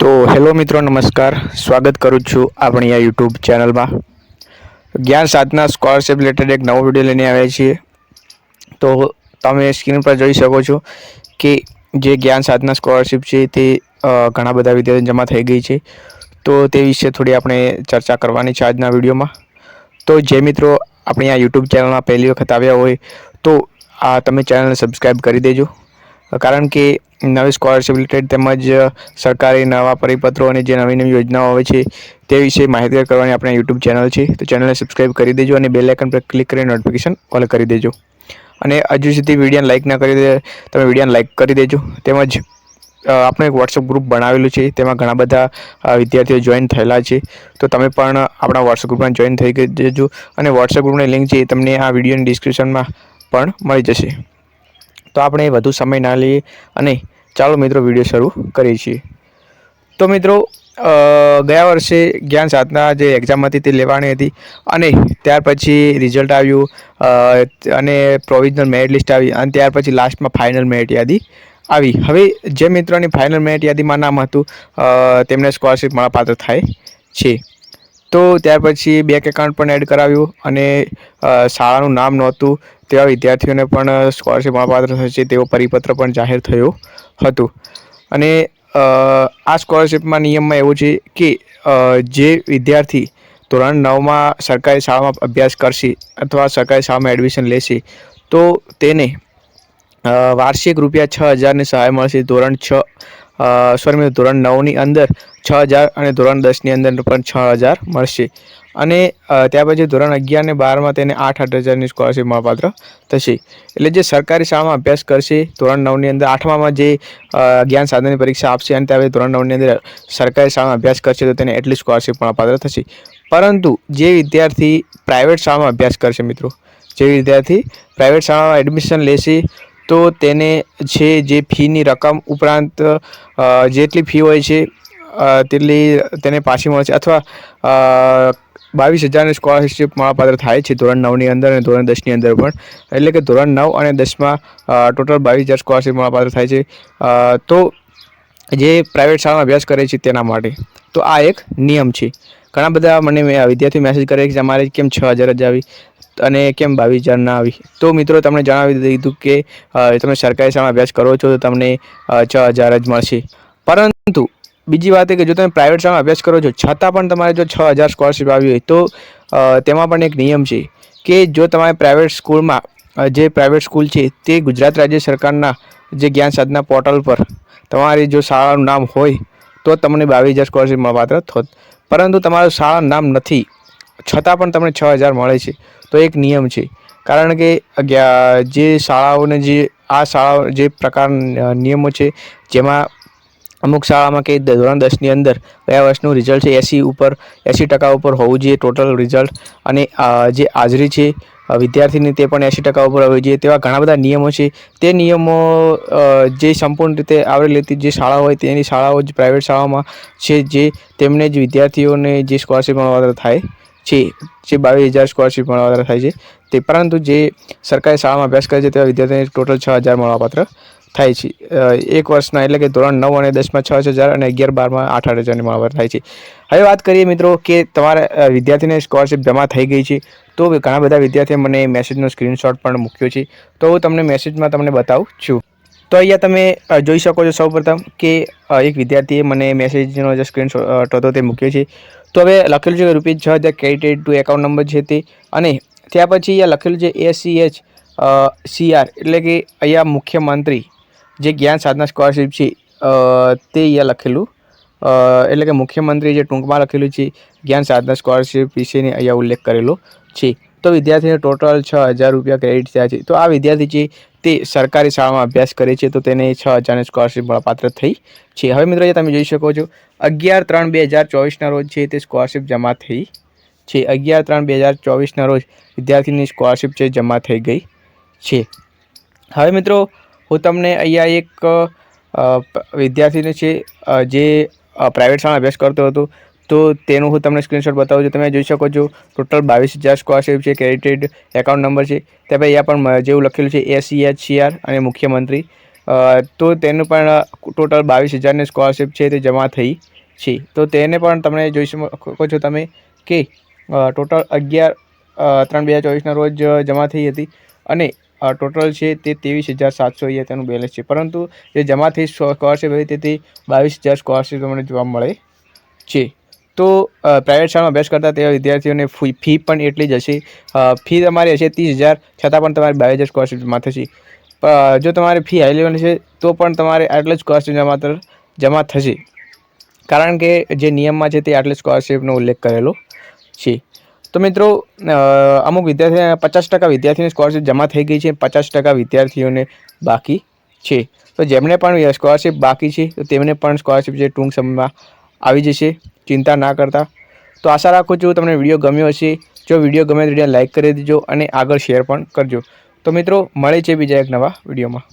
તો હેલો મિત્રો, નમસ્કાર. સ્વાગત કરું છું આપણી આ યુટ્યુબ ચેનલમાં. જ્ઞાન સાધના સ્કોલરશિપ રિલેટેડ એક નવો વીડિયો લઈને આવ્યા છીએ. તો તમે સ્ક્રીન પર જોઈ શકો છો કે જે જ્ઞાન સાધના સ્કોલરશિપ છે તે ઘણા બધા વિદ્યાર્થીઓ જમા થઈ ગઈ છે. તો તે વિશે થોડી આપણે ચર્ચા કરવાની છે આજના વિડીયોમાં. તો જે મિત્રો આપણી આ યુટ્યુબ ચેનલમાં પહેલી વખત આવ્યા હોય તો આ તમે ચેનલને સબસ્ક્રાઈબ કરી દેજો. કારણ કે નવી સ્કોલરશિપ રિલેટેડ તેમજ સરકારી નવા પરિપત્રો અને જે નવી નવી યોજનાઓ આવે છે, તે વિશે માહિતગાર કરવાની આપણે યુટ્યુબ ચેનલ છે. તો ચેનલને સબસ્ક્રાઈબ કરી દેજો અને બેલ આઇકન પર ક્લિક કરીને નોટિફિકેશન ઓલ કરી દેજો. અને હજુ સુધી વિડીયોને લાઇક ના કરી દે, તમે વિડીયોને લાઇક કરી દેજો. તેમજ આપણે એક વોટ્સઅપ ગ્રુપ બનાવેલું છે, તેમાં ઘણા બધા વિદ્યાર્થીઓ જોઈન થયેલા છે. તો તમે પણ આપણા વોટ્સઅપ ગ્રુપમાં જોઈન થઈ જજો. અને વોટ્સઅપ ગ્રુપની લિંક છે તમને આ વિડીયોની ડિસ્ક્રિપ્શનમાં પણ મળી જશે. તો આપણે વધુ સમય ના લઈએ અને ચાલો મિત્રો વીડિયો શરૂ કરીએ છીએ. તો મિત્રો ગયા વર્ષે જ્ઞાન સાધના જે એક્ઝામ હતી તે લેવાની હતી અને ત્યાર પછી રિઝલ્ટ આવ્યું અને પ્રોવિઝનલ મેરિટ લિસ્ટ આવી અને ત્યાર પછી લાસ્ટમાં ફાઇનલ મેરિટ યાદી આવી. હવે જે મિત્રોની ફાઇનલ મેરિટ યાદીમાં નામ હતું તેમને સ્કોલરશીપ મળવાપાત્ર થાય છે. તો ત્યાર પછી બેંક એકાઉન્ટ પણ એડ કરાવ્યું અને શાળાનું નામ નહોતું. તેવા વિદ્યાર્થીઓને પણ સ્કોલરશીપ મળવાપાત્ર થશે તેવો પરિપત્ર પણ જાહેર થયો હતું. અને આ સ્કોલરશીપમાં નિયમમાં એવું છે કે જે વિદ્યાર્થી ધોરણ નવમાં સરકારી શાળામાં અભ્યાસ કરશે અથવા સરકારી શાળામાં એડમિશન લેશે, તો તેને વાર્ષિક રૂપિયા છ હજારની સહાય મળશે ધોરણ છ સોરી મિત્રો ધોરણ નવની અંદર છ હજાર અને ધોરણ દસની અંદર પણ છ હજાર મળશે. અને ત્યાર પછી ધોરણ અગિયાર અને બારમાં તેને આઠ આઠ હજારની સ્કોલરશીપ મળપાત્ર થશે. એટલે જે સરકારી શાળામાં અભ્યાસ કરશે, ધોરણ નવની અંદર આઠમામાં જે જ્ઞાન સાધનની પરીક્ષા આપશે અને ત્યાર પછી ધોરણ નવની અંદર સરકારી શાળામાં અભ્યાસ કરશે, તો તેને એટલી સ્કોલરશીપ મળપાત્ર થશે. પરંતુ જે વિદ્યાર્થી પ્રાઇવેટ શાળામાં અભ્યાસ કરશે મિત્રો, જે વિદ્યાર્થી પ્રાઇવેટ શાળામાં એડમિશન લેશે તો તેને છે જે ફીની રકમ ઉપરાંત જેટલી ફી હોય છે તેટલી તેને પાછી મળે છે. અથવા બાવીસ હજારની સ્કોલરશીપ મળવાપાત્ર થાય છે ધોરણ નવની અંદર અને ધોરણ દસની અંદર પણ. એટલે કે ધોરણ નવ અને દસમાં ટોટલ બાવીસ હજાર સ્કોલરશીપ મળવાપાત્ર થાય છે. તો જે પ્રાઇવેટ શાળામાં અભ્યાસ કરે છે તેના માટે. તો આ એક નિયમ છે. ઘણા બધા મને વિદ્યાર્થી મેસેજ કરે કે અમારે કેમ છ હજાર જ આવી અને કેમ બાવીસ હજાર ના આવી. તો મિત્રો તમને જણાવી દીધું કે તમે સરકારી શાળામાં અભ્યાસ કરો છો તો તમને છ હજાર જ મળશે. પરંતુ બીજી વાત એ કે જો તમે પ્રાઇવેટ શાળામાં અભ્યાસ કરો છો, છતાં પણ તમારે જો છ હજાર સ્કોલરશીપ આવી હોય તો તેમાં પણ એક નિયમ છે કે જો તમારે પ્રાઇવેટ સ્કૂલમાં જે પ્રાઇવેટ સ્કૂલ છે તે ગુજરાત રાજ્ય સરકારના જે જ્ઞાન સાધના પોર્ટલ પર તમારી જો શાળાનું નામ હોય તો તમને બાવીસ હજાર સ્કોલરશિપ પાત્ર પરંતુ તમારું શાળા નામ નથી. છતાં પણ તમને છ હજાર મળે છે. તો એક નિયમ છે. કારણ કે અગિયાર જે શાળાઓને જે, આ શાળાઓ જે પ્રકાર નિયમો છે, જેમાં અમુક શાળામાં કે ધોરણ દસની અંદર કયા વર્ષનું રિઝલ્ટ છે એસી ઉપર, એંસી ટકા ઉપર હોવું જોઈએ ટોટલ રિઝલ્ટ અને જે હાજરી છે વિદ્યાર્થીની તે પણ એંસી ટકા ઉપર હોવી જોઈએ. તેવા ઘણા બધા નિયમો છે. તે નિયમો જે સંપૂર્ણ રીતે આવરી લેતી જે શાળા હોય તેની શાળાઓ જ પ્રાઇવેટ શાળાઓમાં છે, જે તેમને જ વિદ્યાર્થીઓને જે સ્કોલરશિપ મળવાપાત્ર થાય છે, જે બાવીસ હજાર સ્કોલરશિપ મળવાપાત્ર થાય છે. તે પરંતુ જે સરકારી શાળામાં અભ્યાસ કરે છે, તેવા વિદ્યાર્થીઓને ટોટલ છ હજાર મળવાપાત્ર થાય છે. એક વર્ષના એટલે કે ધોરણ નવ અને દસમાં છ હજાર અને અગિયાર, બારમાં, આઠ આઠ હજારની મળવાપાત્ર થાય છે. હવે વાત કરીએ મિત્રો કે તમારા વિદ્યાર્થીને સ્કોલરશિપ જમા થઈ ગઈ છે. તો ઘણા બધા વિદ્યાર્થીએ મને મેસેજનો સ્ક્રીનશોટ પણ મૂક્યો છે. તો હું તમને મેસેજમાં તમને બતાવું છું. તો અહીંયા તમે જોઈ શકો છો સૌપ્રથમ કે એક વિદ્યાર્થીએ મને મેસેજનો જે સ્ક્રીનશોટ હતો તે મૂક્યો છે. તો હવે લખેલું છે કે રૂપીઝ છ હજાર ક્રેડિટેડ ટુ એકાઉન્ટ નંબર છે તે. અને ત્યાર પછી અહીંયા લખેલું છે એસસીએચ સીઆર એટલે કે અહીંયા મુખ્યમંત્રી. જે જ્ઞાન સાધના સ્કોલરશીપ છે તે અહીંયા લખેલું. એટલે કે મુખ્યમંત્રી જે ટૂંકમાં લખેલું છે, જ્ઞાન સાધના સ્કોલરશીપ વિશેની અહીંયા ઉલ્લેખ કરેલો છે. તો વિદ્યાર્થીને ટોટલ છ હજાર રૂપિયા ક્રેડિટ થયા છે. તો આ વિદ્યાર્થી છે તે સરકારી શાળામાં અભ્યાસ કરે છે, તો તેને છ હજારની સ્કોલરશીપ મળપાત્ર થઈ છે. હવે મિત્રો તમે જોઈ શકો છો, અગિયાર ત્રણ બે હજાર ચોવીસના રોજ છે તે સ્કોલરશીપ જમા થઈ છે. અગિયાર ત્રણ બે હજાર ચોવીસના રોજ વિદ્યાર્થીની સ્કોલરશીપ છે જમા થઈ ગઈ છે. હવે મિત્રો હું તમને અહીંયા એક વિદ્યાર્થીને છે જે પ્રાઇવેટ શાળા અભ્યાસ કરતો હતો, તો તેનું હું તમને સ્ક્રીનશોટ બતાવું છું. તમે જોઈ શકો છો ટોટલ બાવીસ હજાર સ્કોલરશિપ છે ક્રેડિટેડ એકાઉન્ટ નંબર છે. ત્યાં પછી અહીંયા પણ જેવું લખેલું છે એસી એચ સીઆર અને મુખ્યમંત્રી. તો તેનું પણ ટોટલ બાવીસ હજારની સ્કોલરશિપ છે, તે જમા થઈ છે. તો તેને પણ તમે જોઈ શકો છો તમે કે ટોટલ અગિયાર ત્રણ બે હજાર ચોવીસના રોજ જમા થઈ હતી. અને ટોટલ છે તે ત્રેવીસ હજાર સાતસો અહીંયા તેનું બેલેન્સ છે. પરંતુ જે જમા થઈ સ્કોલરશીપ હતી તે બાવીસ હજાર સ્કોલરશીપ તમને જોવા મળે છે. તો પ્રાઇવેટ શાળામાં અભ્યાસ કરતા તેવા વિદ્યાર્થીઓને ફી ફી પણ એટલી જ હશે. ફી તમારી હશે ત્રીસ હજાર, છતાં પણ તમારે બાવીસ હજાર સ્કોલરશીપ જમા થશે. જો તમારે ફી હાઈ લેવલની છે, તો પણ તમારે આટલી જ સ્કોલરશીપ જમા જમા થશે. કારણ કે જે નિયમમાં છે તે આટલી સ્કોલરશીપનો ઉલ્લેખ કરેલો છે. તો મિત્રો અમુક વિદ્યાર્થી પચાસ ટકા વિદ્યાર્થીઓની સ્કોલરશીપ જમા થઈ ગઈ છે, પચાસ ટકા વિદ્યાર્થીઓને બાકી છે. તો જેમને પણ સ્કોલરશીપ બાકી છે, તો તેમને પણ સ્કોલરશીપ જે ટૂંક સમયમાં આવી જશે, ચિંતા ના કરતા. તો આશા રાખું છું તમને વીડિયો ગમ્યો હશે. જો વીડિયો ગમે તો વીડિયો લાઇક કરી દેજો અને આગળ શેર પણ કરજો. તો મિત્રો, મળે છે બીજા એક નવા વિડીયોમાં.